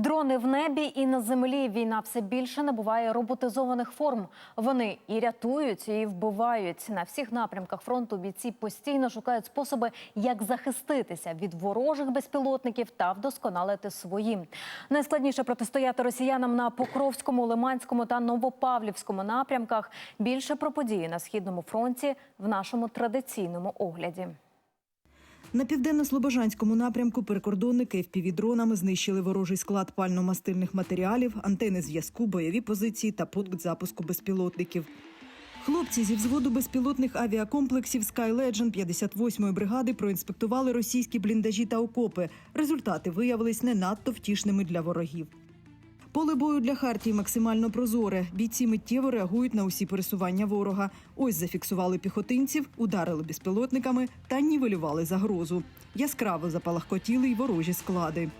Дрони в небі і на землі. Війна все більше набуває роботизованих форм. Вони і рятують, і вбивають на всіх напрямках фронту. Бійці постійно шукають способи, як захиститися від ворожих безпілотників та вдосконалити свої. Найскладніше протистояти росіянам на Покровському, Лиманському та Новопавлівському напрямках. Більше про події на східному фронті в нашому традиційному огляді. На південно-слобожанському напрямку прикордонники FPV-дронами знищили ворожий склад пально-мастильних матеріалів, антени зв'язку, бойові позиції та пункт запуску безпілотників. Хлопці зі взводу безпілотних авіакомплексів Sky Legend 58-ї бригади проінспектували російські бліндажі та окопи. Результати виявились не надто втішними для ворогів. Поле бою для Хартії максимально прозоре. Бійці миттєво реагують на усі пересування ворога. Ось зафіксували піхотинців, ударили безпілотниками та нівелювали загрозу. Яскраво запалахкотіли й ворожі склади.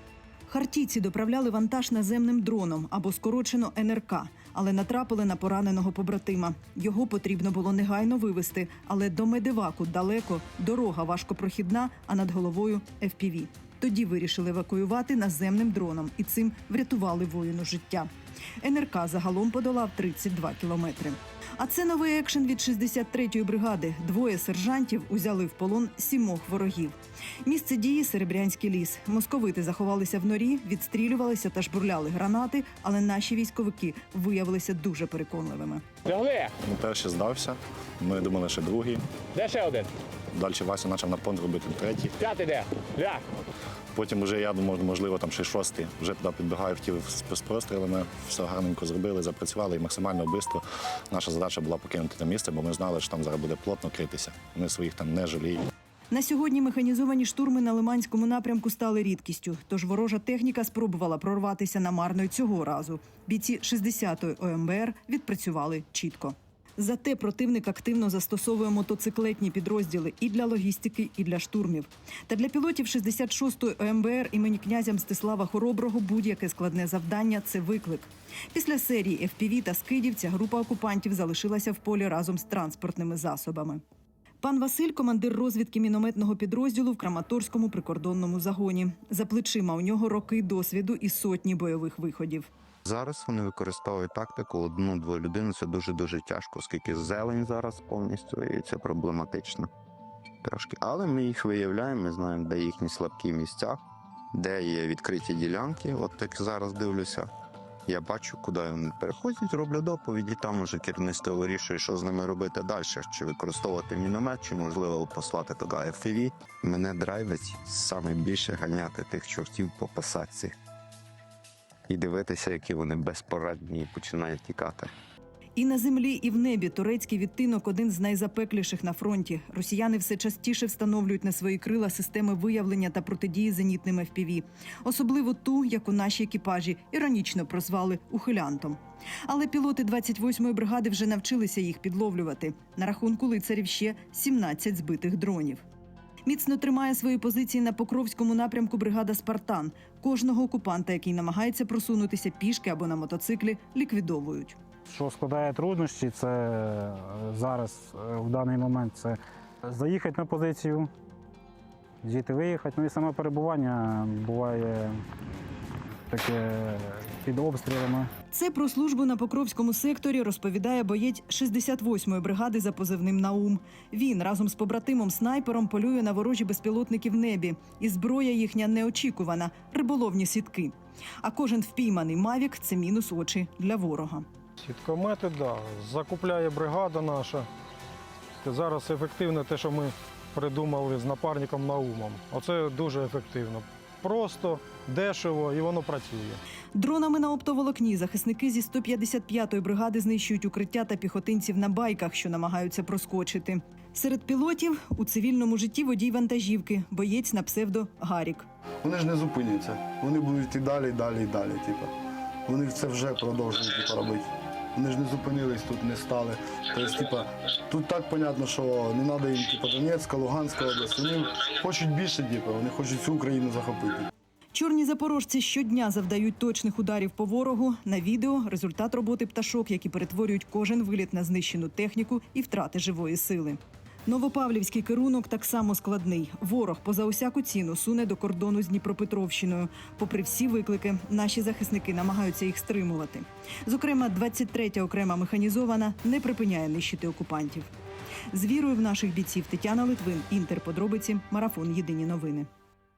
Хартійці доправляли вантаж наземним дроном або скорочено НРК, але натрапили на пораненого побратима. Його потрібно було негайно вивезти, але до медиваку далеко, дорога важкопрохідна, а над головою FPV. Тоді вирішили евакуювати наземним дроном і цим врятували воїну життя. НРК загалом подолав 32 кілометри. А це новий екшен від 63-ї бригади. Двоє сержантів узяли в полон сімох ворогів. Місце дії Серебрянський ліс. Московити заховалися в норі, відстрілювалися та жбурляли гранати, але наші військовики виявилися дуже переконливими. Лягли. Ми перший здався. Ми думали, що другий. Де ще один? Далі Вася почав на понт робити третій. П'ятий де? Ляг. Потім вже я думав, можливо, там ще шостий. Вже туди підбігаю, хотів з прострілами. Все гарненько зробили, запрацювали і максимально швидко. Наша задача була покинути те місце, бо ми знали, що там зараз буде плотно критися. Вони своїх там не жаліють. На сьогодні механізовані штурми на Лиманському напрямку стали рідкістю. Тож ворожа техніка спробувала прорватися намарно й цього разу. Бійці 60-ї ОМБР відпрацювали чітко. Зате противник активно застосовує мотоциклетні підрозділи і для логістики, і для штурмів. Та для пілотів 66-ї ОМБР імені князя Мстислава Хороброго будь-яке складне завдання це виклик. Після серії FPV та скидів ця група окупантів залишилася в полі разом з транспортними засобами. Пан Василь, командир розвідки мінометного підрозділу в Краматорському прикордонному загоні. За плечима у нього роки досвіду і сотні бойових виходів. Зараз вони використовують тактику одну-двою людину. Це дуже дуже тяжко, оскільки зелень зараз повністю і це проблематично. Трошки. Але ми їх виявляємо, ми знаємо, де їхні слабкі місця, де є відкриті ділянки. От як зараз дивлюся, я бачу, куди вони переходять, роблю доповіді. Там уже керівництво вирішує, що з ними робити далі, чи використовувати міномет, чи можливо послати туди FPV. Мене драйвить саме більше ганяти тих чортів по посадці і дивитися, які вони безпорадні і починають тікати. І на землі, і в небі турецький відтинок один з найзапекліших на фронті. Росіяни все частіше встановлюють на свої крила системи виявлення та протидії зенітним FPV. особливо ту, яку наші екіпажі іронічно прозвали ухилянтом. Але пілоти 28-ї бригади вже навчилися їх підловлювати. На рахунку лицарів ще 17 збитих дронів. Міцно тримає свої позиції на Покровському напрямку бригада Спартан. Кожного окупанта, який намагається просунутися пішки або на мотоциклі, ліквідовують. Що складає труднощі, це е, зараз е, в даний момент це заїхати на позицію, звідти виїхати. Ну і саме перебування буває таке під обстрілами. Це про службу на Покровському секторі розповідає боєць 68-ї бригади за позивним Наум. Він разом з побратимом снайпером полює на ворожі безпілотники в небі, і зброя їхня неочікувана риболовні сітки. А кожен впійманий мавік це мінус очі для ворога. Сіткомети, да, закупляє бригада наша. Зараз ефективне те, що ми придумали з напарником Наумом. Оце дуже ефективно. Просто, дешево і воно працює. Дронами на оптоволокні захисники зі 155-ї бригади знищують укриття та піхотинців на байках, що намагаються проскочити. Серед пілотів у цивільному житті водій вантажівки, боєць на псевдо Гарік. Вони ж не зупиняться. Вони будуть йти далі, і далі і далі. Типу. Вони це вже продовжують типу, робити. Вони ж не зупинились, тут не стали. Тобто, типа, тут так понятно, що не треба їм типа, Донецька, Луганська область. Вони хочуть більше, типу, вони хочуть всю Україну захопити. Чорні запорожці щодня завдають точних ударів по ворогу. На відео результат роботи пташок, які перетворюють кожен виліт на знищену техніку і втрати живої сили. Новопавлівський керунок так само складний. Ворог поза усяку ціну суне до кордону з Дніпропетровщиною. Попри всі виклики, наші захисники намагаються їх стримувати. Зокрема, 23-та окрема механізована не припиняє нищити окупантів. З вірою в наших бійців Тетяна Литвин, Інтер. Подробиці, марафон Єдині новини.